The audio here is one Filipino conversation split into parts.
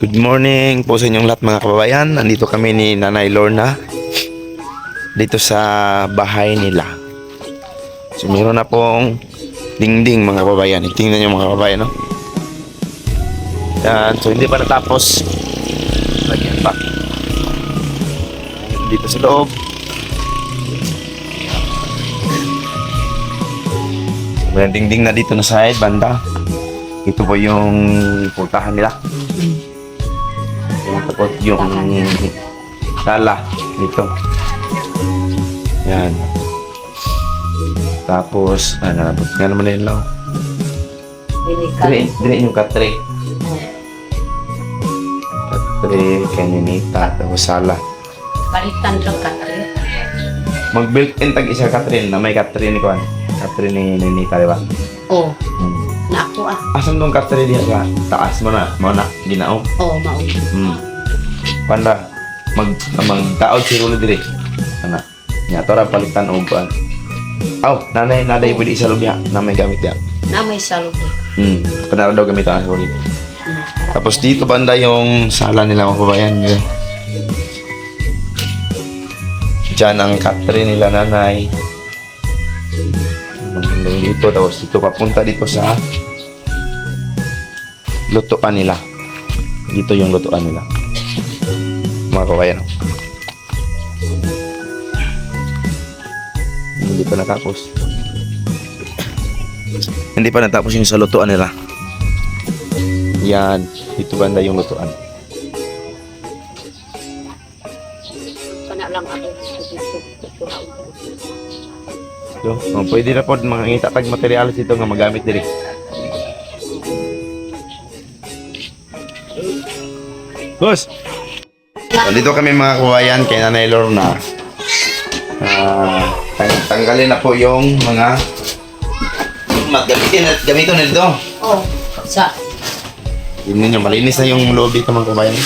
Good morning po sa inyong lahat mga kababayan. Nandito kami ni Nanay Lorna dito sa bahay nila. So meron na pong dingding mga kababayan. Tingnan nyo mga kababayan, no? Yan. So hindi pa natapos. Lagyan pa. Dito sa loob. May dingding na dito na side, banda. Ito po yung pultahan nila. Yung tapos yung sala dito. Yan. Tapos, ano, tapos nga naman nila. Dire, dire yung katre. Katre, kaninita, tapos sala. Balitan lang ka rin. Mag-built-in tag isa Catherine na may Catherine ni Kwan. Catherine ni Ninita, di ba? Oh, Hmm. na ako ah. Asan tong Catherine diya sa taas mo na? Mo na, ginao. Oh, mao. Hmm. Panda, mag magtaod si Rulo dire. Ana. Nya tora palitan og kuan. Aw, nanay nanay pwede isa lubya na may gamit ya. Na may salog. Hmm. Kana daw gamit ang sorry. Tapos dito banda yung sala nila mga kabayan. Yun. Diyan ang Catherine nila nanay. Hanggang dito tapos dito papunta dito sa lutuan nila. Dito yung lutuan nila. Mga kabayan. Hindi pa natapos. Hindi pa natapos yung sa lutuan nila. Yan. Dito banda yung lutuan. So, oh, pwede na po mga itatag materialis ito nga magamit diri. Boss! Dito kami mga kawayan kay Nanay Lorna. Ah, tang- tanggalin na po yung mga gamitin at gamiton na dito. Oh, sa Tingnan nyo, malinis na yung loob dito mga kabayan.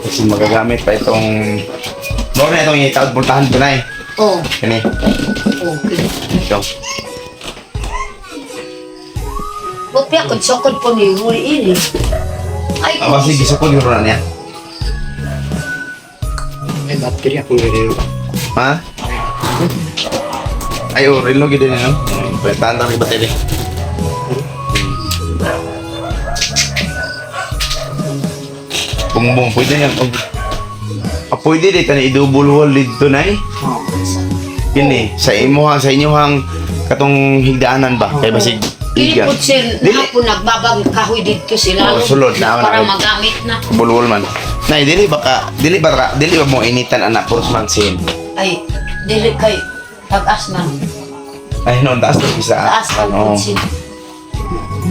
Kasi magagamit pa itong... Lorna, itong itawad pultahan ko na eh. oh, Kani, okay. ito. Bopya ko sokod po ni Huli ini. Ay, Ah, sige, sa yung Lorna niya. Battery ako nililo. Ha? Ay, oh, relo gid din no. Pwetahan ta may battery. Bumbong, pwede yan. Oh. Ah, pwede di ka na i-double wall dito na eh. Kini, sa imuhang, sa inyuhang katong higdaanan ba? Kay basig iga. Kilipot sir, Dili. na po nagbabag kahoy dito sila. Oh, sulod na, Para na- magamit na. Bulwol man. Nay, dili baka, dili ba, ra- dili ba mo initan anak puros man sin? Ay, dili kay pag-as man. Ay, no, taas na isa. Taas Oo. kutsin.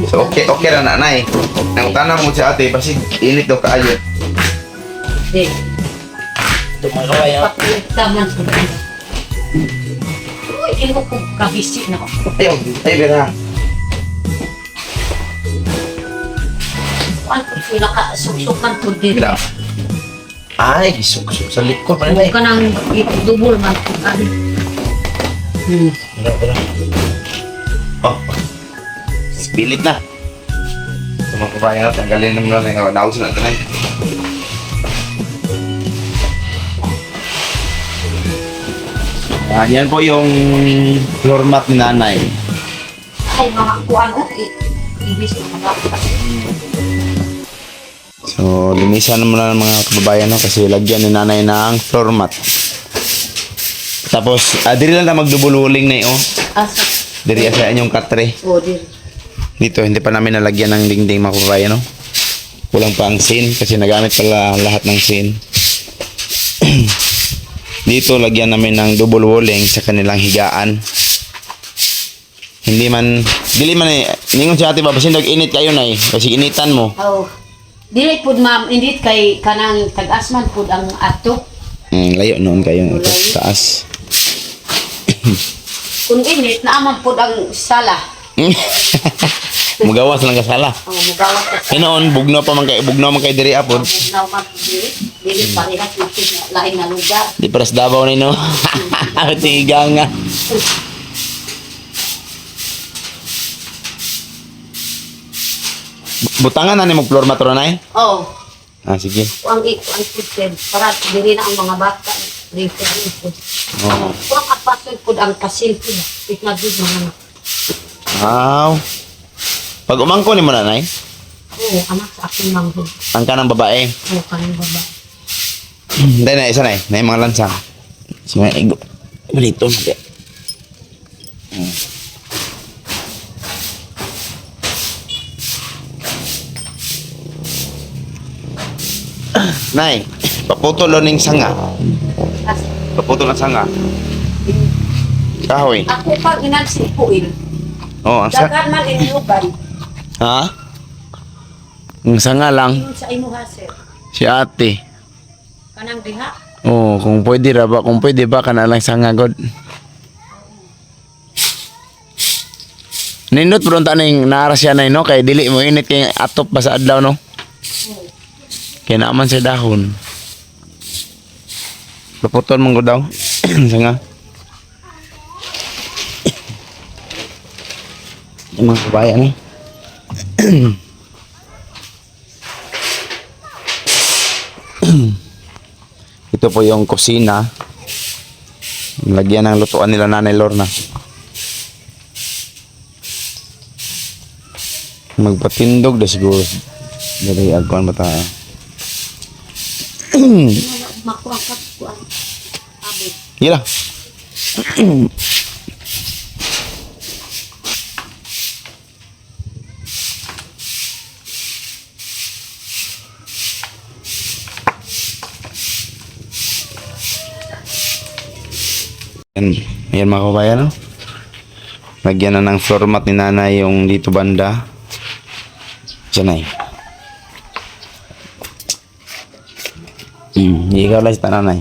So, okay, okay ra na, nay. Ang tanang mo si ate, basig init daw kaayo. Di, Tumagawa yan. pakiligtaman ko. Uy, hindi ko kabisi na ako. Ayaw, ay, bera. Ano pinaka-suksukan ko dito. Bera. Ay, gisuk-suk sa likod. Ano Huwag ka nang dubol man. Ano? Hmm. Wala, wala. Oh, pilit na. Sa mga kabayan natin, tanggalin naman lang yung naus na na. Ah, yan po yung floor mat ni nanay. Ay, mga kuwan o. i- Ibis na mga So, linisan naman na ng mga kababayan no, kasi lagyan ni nanay ng floor mat. Tapos, ah, diri lang na magdubululing na oh. Asa. Diri sa inyong katre. O, di. Dito, hindi pa namin nalagyan ng dingding mga kababayan, no? Kulang pa ang sin kasi nagamit pala lahat ng sin. Dito, lagyan namin ng double walling sa kanilang higaan. Hindi man, dili man eh, ningon si ate ba, basin init kayo na eh, kasi initan mo. Oh. Dili pud ma'am, indit kay kanang tag-asman pud ang ato. Mm, layo noon kayo ito, taas. Kung init, naaman pud ang sala. Magawas lang kasala. Ang mugawa ka sa Eh noon, bugno pa man kay bugno man kay diri apod. Bugnaw man pud dili. Dili parehas na lain na lugar. Di paras Davao ni no. Tiga Butangan na ni mo floor mat ro nay. Oh, Ah, sige. Ang kitchen para diri na ang mga bata dito dito. Oo. Kuang kapatid pud ang kasil pud. Ikna jud mga Wow. Pag umangko ni mo nanay, Oo, anak sa aking manghod. ang kanang babae. Oo, kanang baba. Dahil na, isa na eh. Na yung mga lansang. Sige igo. Na di. Hmm. Nay, paputol lo ning sanga. Paputol ng sanga. Kahoy. ako pag inansi puil. Oh, ang sa... Dagan man inuban. Ha? Ang sanga lang. Sa sir. Si ate. Kanang diha. Oh, kung pwede ra ba, kung pwede ba kana lang sanga god. Nindot bro ta ning naara siya na no kay dili mo init kay atop ba sa adlaw no. Kaya naman sa dahon. Laputol mong ko daw. sanga. Yung mga kabayan eh. Ito po yung kusina. Lagyan ng lutuan nila Nanay Lorna. Magpatindog na siguro. Dari agkuan ba tayo? Makuha ka kuan. Abot. Gila. Yan, yan mga kabayan, no? Lagyan na ng floor mat ni nanay yung dito banda. Diyan ay. Hmm, ikaw lang sa nanay.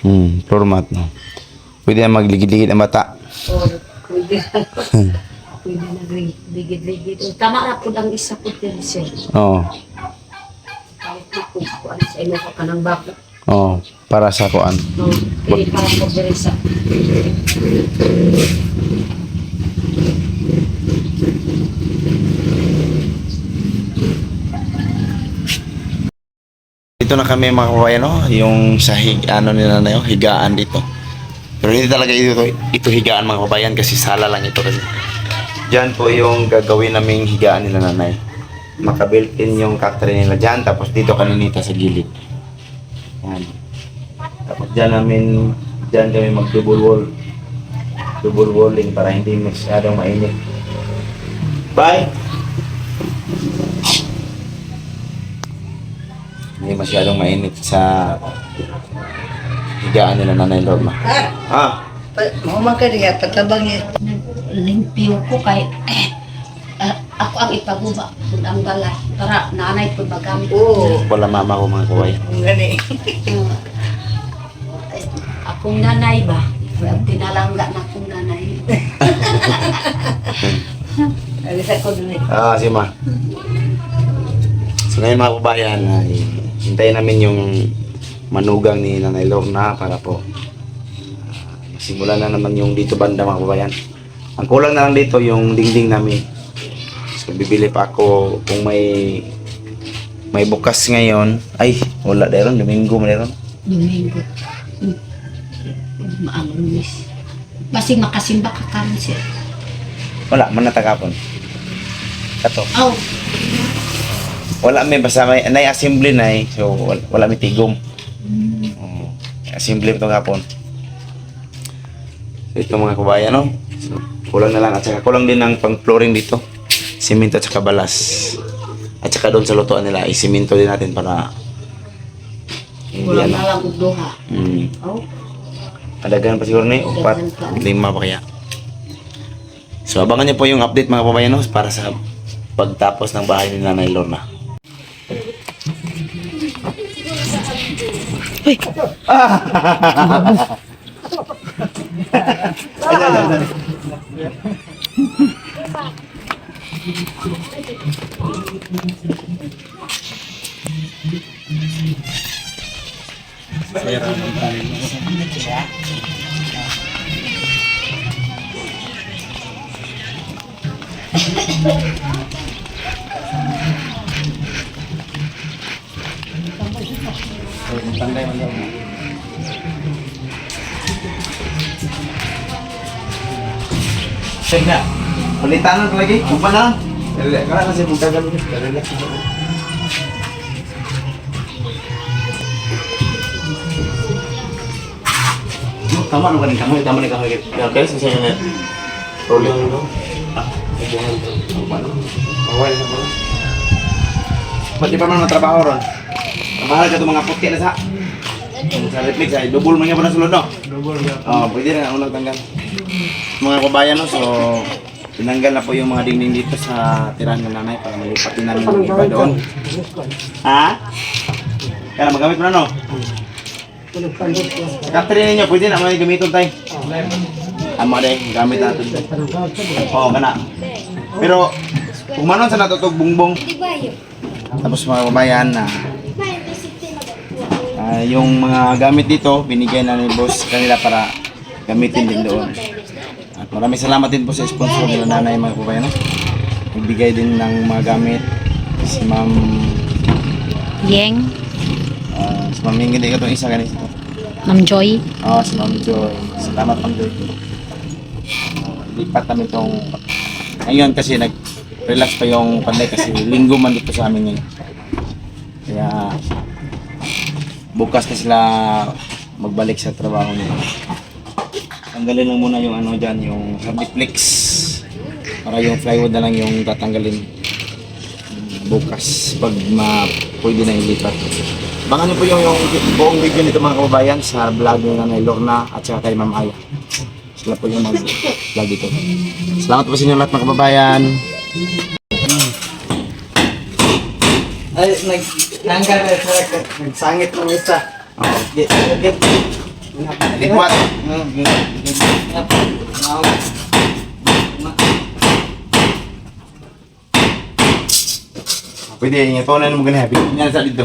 Hmm, floor mat, no? Pwede na magligid-ligid ang bata. O, pwede na. Pwede na ligid-ligid. Tama na po ang isa po din sir. Oo. Kahit na po kuan sa imuha ka ng bako. Oo, para sa kuan. No, pwede para sa. Dito na kami mga kabayan, no? Yung sa hig, ano nila na yun, higaan dito. Pero hindi talaga ito, ito higaan mga kabayan kasi sala lang ito kasi. Diyan po yung gagawin naming higaan nila nanay. Makabuilt-in yung cactory nila dyan, tapos dito kaninita sa gilid. Yan. Tapos dyan namin, dyan kami mag double wall. Double walling para hindi masyadong mainit. Bye! Hindi masyadong mainit sa higaan nila nanay Lorna. Ah, Mau makan dia, patabang niya. Limpyo ko kay eh, ah, ako ang ipaguba kung ang balay para nanay po magamit. Oo. wala mama ko mga kawayan. Ngani. Uh, akong nanay ba? Well, tinalangga na akong nanay. Alis ako dun eh. Ah, si Ma. So ngayon mga kabayan, ay hintayin namin yung manugang ni Nanay Lorna para po ah, masimulan na naman yung dito banda mga kabayan. Ang kulang na lang dito yung dingding namin. So bibili pa ako kung may may bukas ngayon. Ay, wala deron, Domingo mo deron. Domingo. Maang lumis. Basig makasimba ka karon siya. Wala, man natagapon. Kato. Aw, Wala may basta may nay assembly nay. So wala, wala may tigom. Oo. assembly ito hapon. So ito mga kabayan no. So, kulang na lang at saka kulang din ng pang flooring dito. Simento at saka balas. At saka doon sa lutuan nila, isiminto din natin para wala ano. na lang duha. Hmm. Aw, Adagan pa siguro ni upat, lima pa kaya. So abangan niyo po yung update mga kabayan no, para sa pagtapos ng bahay ni Nanay Lorna. Uy! Ah! Tangay man daw. Check na. Palitan na lagi. Kumpa na. Kaya kasi buka gano'n. Relax mo. Tama naman kanin kamoy, tama ni kamoy. Okay, sa sa'yo na. Rolling mo. Ah, ibuhan to. Bawal na ba? Pati pa man matrabaho ron. Bahala ka itong mga putki na sa. Sa reflex ay double man nga pa sulod no. Double ya. Oh, pwede na unang tanggal. Mga kabayan no, so tinanggal na po yung mga dingding dito sa tirahan ng nanay para malipatin namin yung iba doon. Ha? Kaya magamit mo na no? Catherine ninyo, pwede na may gamiton tayo. Amo day, gamit natin. Oo, kana. Pero, kung manon sa natutog bungbong, tapos mga kabayan na ah, yung mga gamit dito, binigay na ni boss kanila para gamitin din doon. At maraming salamat din po sa sponsor nila nanay mga kabayan. Nagbigay din ng mga gamit si ma'am Yeng, uh, si ma'am Ingrid, ikaw itong isa ganito. Ma'am Joy. Oo, si Ma'am Joy. Salamat, Ma'am Joy. Uh, lipat kami itong... Ngayon kasi nag-relax pa yung panday kasi linggo man dito sa amin ngayon. Kaya bukas na sila magbalik sa trabaho nila. Tanggalin lang muna yung ano dyan, yung Habiflex. Para yung plywood na lang yung tatanggalin bukas pag ma pwede na ilipat. Bangan niyo po yung, yung buong video nito mga kababayan sa vlog ni Nanay Lorna at saka kay Ma'am Aya. Sila po yung mag-vlog dito. Salamat po sa inyo lahat mga kababayan. Ay, nag... Nanggal na sa... Nagsangit ng isa. Oo. Di- di- Likwat. Hmm, di- di- di- Pwede, ito na mo ganyan. Happy. Yan sa dito.